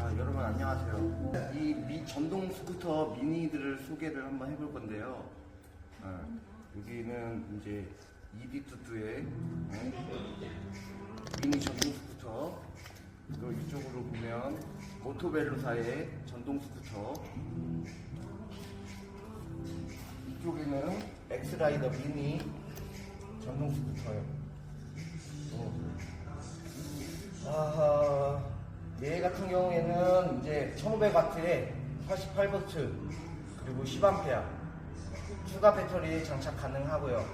아, 여러분 안녕하세요. 이 미, 전동 스쿠터 미니들을 소개를 한번 해볼 건데요. 아, 여기는 이제 이디투투의 네, 미니 전동 스쿠터. 그리고 이쪽으로 보면 모토벨로사의 전동 스쿠터. 이쪽에는 엑스라이더 미니 전동 스쿠터요. 어. 아하, 얘 같은 경우에는 이제 1500W에 88V 그리고 10A 추가 배터리 장착 가능하고요.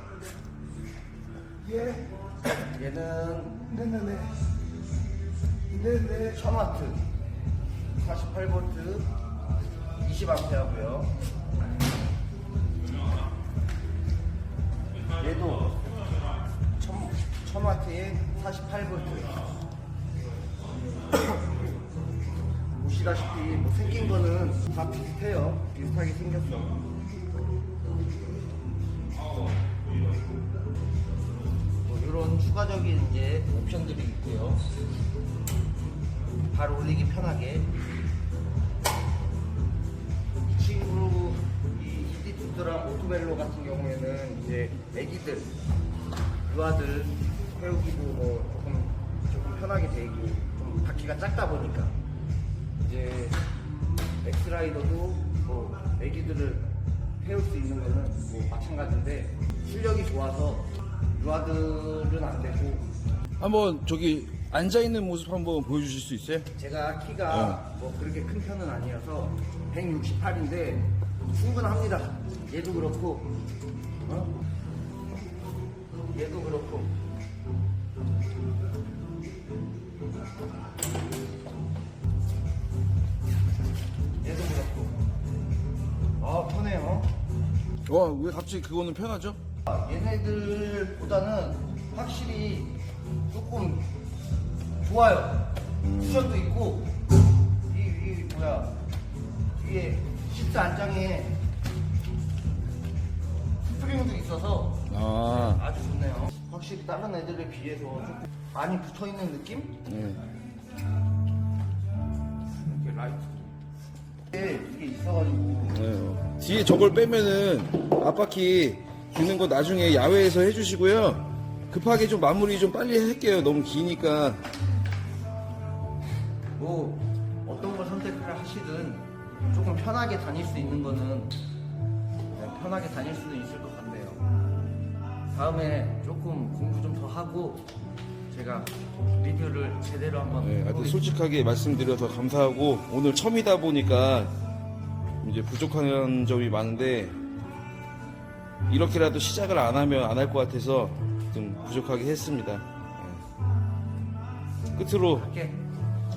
예, 얘는 네네네. 네네. 1000W 48V 20A고요. 얘도 1000W에 48V 보시다시피 뭐 생긴 거는 다 비슷해요. 비슷하게 생겼어. 뭐 이런 추가적인 이제 옵션들이 있고요. 발 올리기 편하게. 이 친구 이 이디투드랑 오토벨로 같은 경우에는 이제 애기들, 유아들 태우기도 뭐 조금 조금 편하게 되고 좀 바퀴가 작다 보니까 이제 엑스라이더도 뭐 애기들을 태울 수 있는 거는 뭐 마찬가지인데 실력이 좋아서 유아들은 안 되고 한번 저기 앉아 있는 모습 한번 보여주실 수 있어요? 제가 키가 뭐 그렇게 큰 편은 아니어서 168인데 충분합니다. 얘도 그렇고, 어? 얘도 그렇고. 와, 왜 갑자기 그거는 편하죠? 아, 얘네들보다는 확실히 조금 좋아요. 쿠션도 있고 이, 이 뭐야 위에 시트 안장에 스프링도 있어서 아, 아주 좋네요. 확실히 다른 애들에 비해서 조금 많이 붙어 있는 느낌? 네. 이렇게 라이트. 이게, 있어가지고 네. 뒤에 저걸 빼면은 앞바퀴 기는 거 나중에 야외에서 해주시고요. 급하게 좀 마무리 좀 빨리 할게요. 너무 기니까. 뭐 어떤 걸 선택을 하시든 조금 편하게 다닐 수 있는 거는 그냥 편하게 다닐 수도 있을 것 같네요. 다음에 조금 공부 좀 더 하고 제가 리뷰를 제대로 한번 네, 하여튼. 솔직하게 말씀드려서 감사하고 오늘 처음이다 보니까 이제 부족한 점이 많은데 이렇게라도 시작을 안 하면 안 할 것 같아서 좀 부족하게 했습니다. 네. 끝으로 갈게,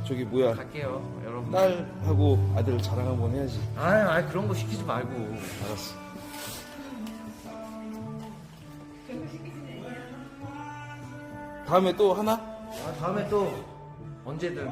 저기 뭐야 갈게요, 여러분. 딸하고 아들 자랑 한번 해야지. 아유, 아유, 그런 거 시키지 말고. 알았어. 다음에 또 하나? 아, 다음에 또 언제든